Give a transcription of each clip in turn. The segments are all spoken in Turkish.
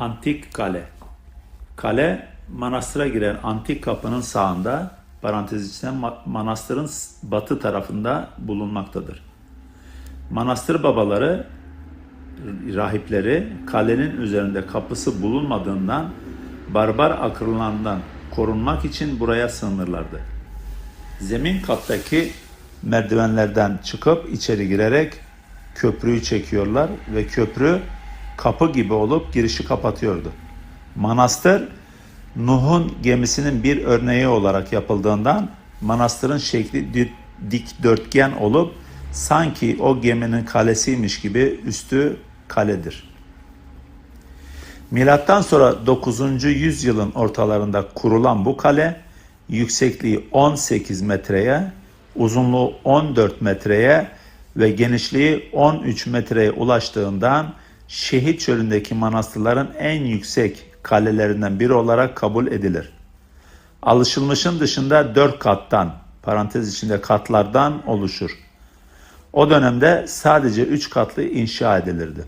Antik kale. Kale manastıra giren antik kapının sağında parantez içinde ma- manastırın batı tarafında bulunmaktadır. Manastır babaları rahipleri kalenin üzerinde kapısı bulunmadığından barbar akırlarından korunmak için buraya sığınırlardı. Zemin kattaki merdivenlerden çıkıp içeri girerek köprüyü çekiyorlar ve köprü kapı gibi olup girişi kapatıyordu. Manastır Nuh'un gemisinin bir örneği olarak yapıldığından manastırın şekli dikdörtgen olup sanki o geminin kalesiymiş gibi üstü kaledir. Milattan sonra 9. yüzyılın ortalarında kurulan bu kale yüksekliği 18 metreye, uzunluğu 14 metreye ve genişliği 13 metreye ulaştığından şehit çölündeki manastırların en yüksek kalelerinden biri olarak kabul edilir. Alışılmışın dışında 4 kattan, parantez içinde katlardan oluşur. O dönemde sadece 3 katlı inşa edilirdi.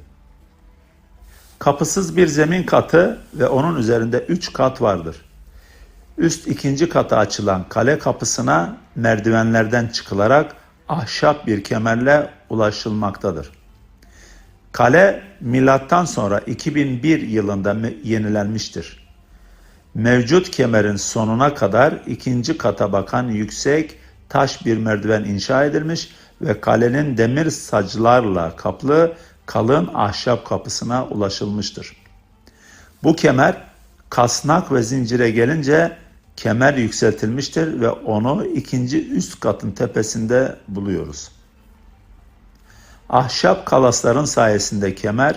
Kapısız bir zemin katı ve onun üzerinde üç kat vardır. Üst ikinci kata açılan kale kapısına merdivenlerden çıkılarak ahşap bir kemerle ulaşılmaktadır. Kale milattan sonra 2001 yılında yenilenmiştir. Mevcut kemerin sonuna kadar ikinci kata bakan yüksek taş bir merdiven inşa edilmiş ve kalenin demir saclarla kaplı kalın ahşap kapısına ulaşılmıştır. Bu kemer kasnak ve zincire gelince kemer yükseltilmiştir ve onu ikinci üst katın tepesinde buluyoruz. Ahşap kalasların sayesinde kemer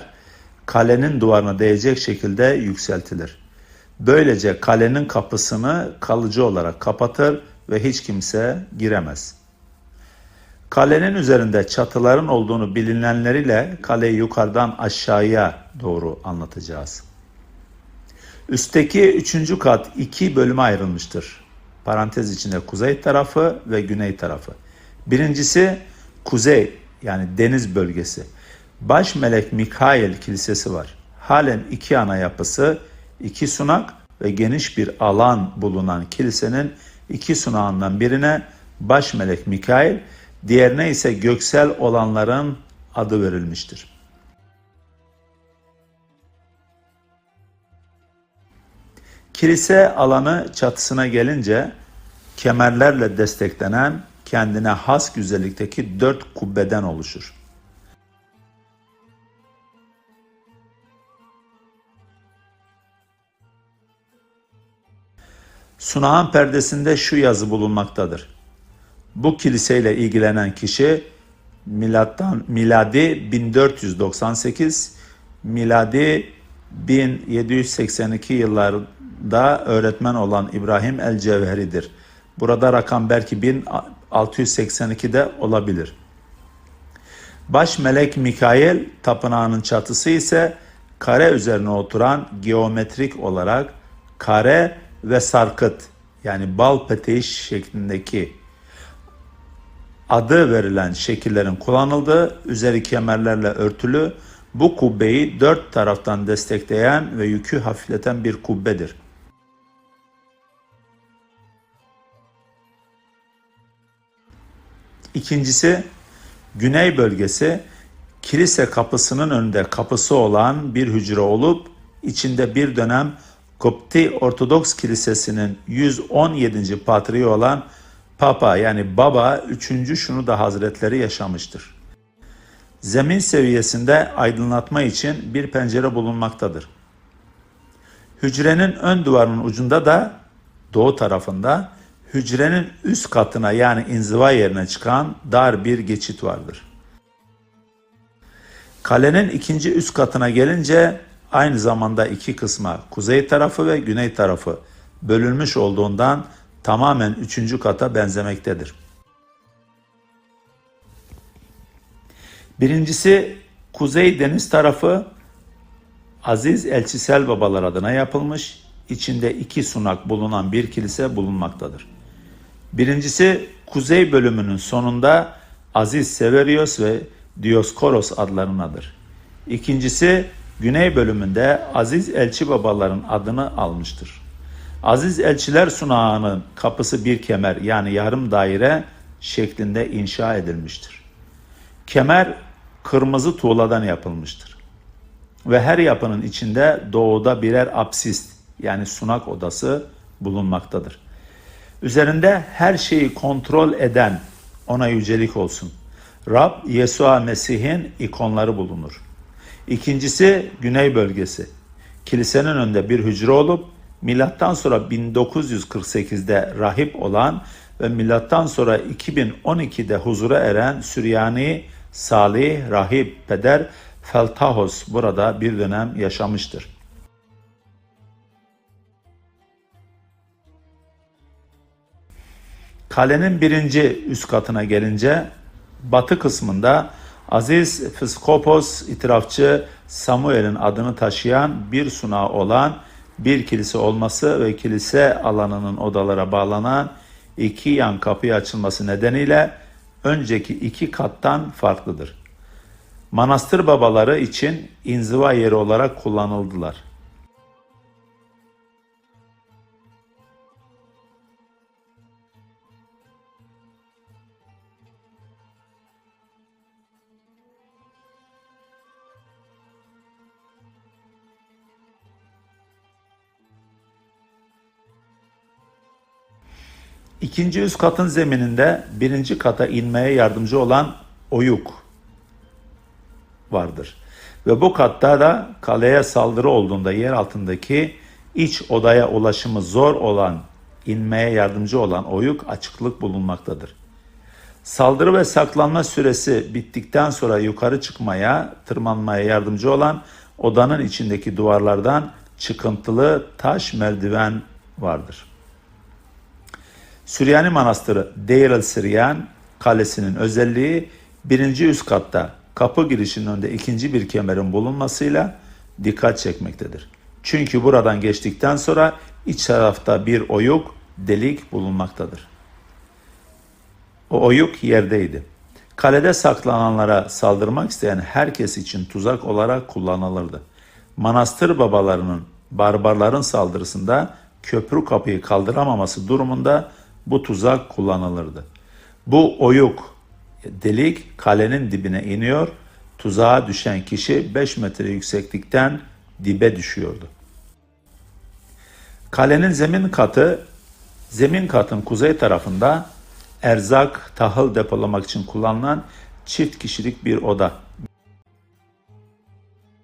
kalenin duvarına değecek şekilde yükseltilir. Böylece kalenin kapısını kalıcı olarak kapatır ve hiç kimse giremez. Kalenin üzerinde çatıların olduğunu bilinenleriyle kaleyi yukarıdan aşağıya doğru anlatacağız. Üstteki üçüncü kat iki bölüme ayrılmıştır. Parantez içinde kuzey tarafı ve güney tarafı. Birincisi kuzey yani deniz bölgesi. Baş melek Mikail kilisesi var. Halen iki ana yapısı, iki sunak ve geniş bir alan bulunan kilisenin iki sunağından birine baş melek Mikail, diğerine ise göksel olanların adı verilmiştir. Kilise alanı çatısına gelince kemerlerle desteklenen kendine has güzellikteki dört kubbeden oluşur. Sunağın perdesinde şu yazı bulunmaktadır. Bu kiliseyle ilgilenen kişi milattan miladi 1498 miladi 1782 yıllarında öğretmen olan İbrahim el Cevheri'dir. Burada rakam belki 1000 682'de olabilir. Baş melek Mikail tapınağının çatısı ise kare üzerine oturan geometrik olarak kare ve sarkıt yani bal peteği şeklindeki adı verilen şekillerin kullanıldığı üzeri kemerlerle örtülü bu kubbeyi dört taraftan destekleyen ve yükü hafifleten bir kubbedir. İkincisi güney bölgesi kilise kapısının önünde kapısı olan bir hücre olup içinde bir dönem Kopti Ortodoks Kilisesi'nin 117. patriği olan Papa yani Baba 3. şunu da Hazretleri yaşamıştır. Zemin seviyesinde aydınlatma için bir pencere bulunmaktadır. Hücrenin ön duvarının ucunda da doğu tarafında hücrenin üst katına yani inziva yerine çıkan dar bir geçit vardır. Kalenin ikinci üst katına gelince aynı zamanda iki kısma kuzey tarafı ve güney tarafı bölünmüş olduğundan tamamen üçüncü kata benzemektedir. Birincisi Kuzey Deniz tarafı Aziz Elçisel Babalar adına yapılmış, içinde iki sunak bulunan bir kilise bulunmaktadır. Birincisi Kuzey bölümünün sonunda Aziz Severios ve Dioskoros adlarındadır. İkincisi güney bölümünde Aziz Elçi babaların adını almıştır. Aziz Elçiler Sunağı'nın kapısı bir kemer yani yarım daire şeklinde inşa edilmiştir. Kemer kırmızı tuğladan yapılmıştır. Ve her yapının içinde doğuda birer apsist yani sunak odası bulunmaktadır. Üzerinde her şeyi kontrol eden ona yücelik olsun. Rab Yesua Mesih'in ikonları bulunur. İkincisi güney bölgesi. Kilisenin önünde bir hücre olup milattan sonra 1948'de rahip olan ve milattan sonra 2012'de huzura eren Süryani Salih Rahip Peder Feltahos burada bir dönem yaşamıştır. Kalenin birinci üst katına gelince batı kısmında Aziz Fiskopos itirafçı Samuel'in adını taşıyan bir sunağı olan bir kilise olması ve kilise alanının odalara bağlanan iki yan kapıyı açılması nedeniyle önceki iki kattan farklıdır. Manastır babaları için inziva yeri olarak kullanıldılar. İkinci üst katın zemininde birinci kata inmeye yardımcı olan oyuk vardır. Ve bu katta da kaleye saldırı olduğunda yer altındaki iç odaya ulaşımı zor olan, inmeye yardımcı olan oyuk açıklık bulunmaktadır. Saldırı ve saklanma süresi bittikten sonra yukarı çıkmaya, tırmanmaya yardımcı olan odanın içindeki duvarlardan çıkıntılı taş merdiven vardır.'' Süryani Manastırı Deir el Siryan Kalesi'nin özelliği birinci üst katta kapı girişinin önünde ikinci bir kemerin bulunmasıyla dikkat çekmektedir. Çünkü buradan geçtikten sonra iç tarafta bir oyuk delik bulunmaktadır. O oyuk yerdeydi. Kalede saklananlara saldırmak isteyen herkes için tuzak olarak kullanılırdı. Manastır babalarının barbarların saldırısında köprü kapıyı kaldıramaması durumunda bu tuzak kullanılırdı. Bu oyuk delik kalenin dibine iniyor. Tuzağa düşen kişi 5 metre yükseklikten dibe düşüyordu. Kalenin zemin katı zemin katın kuzey tarafında erzak, tahıl depolamak için kullanılan çift kişilik bir oda.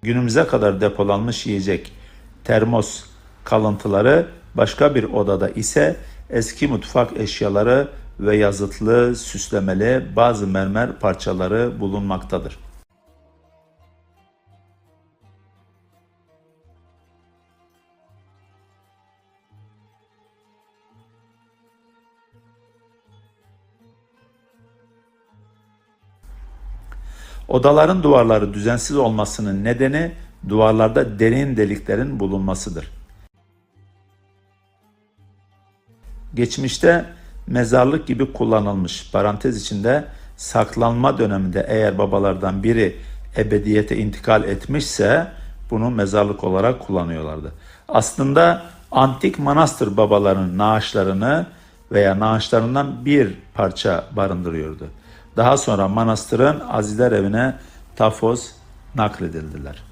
Günümüze kadar depolanmış yiyecek, termos kalıntıları başka bir odada ise eski mutfak eşyaları ve yazıtlı, süslemeli bazı mermer parçaları bulunmaktadır. Odaların duvarları düzensiz olmasının nedeni duvarlarda derin deliklerin bulunmasıdır. Geçmişte mezarlık gibi kullanılmış. Parantez içinde saklanma döneminde eğer babalardan biri ebediyete intikal etmişse bunu mezarlık olarak kullanıyorlardı. Aslında antik manastır babalarının naaşlarını veya naaşlarından bir parça barındırıyordu. Daha sonra manastırın aziler evine tafoz nakledildiler.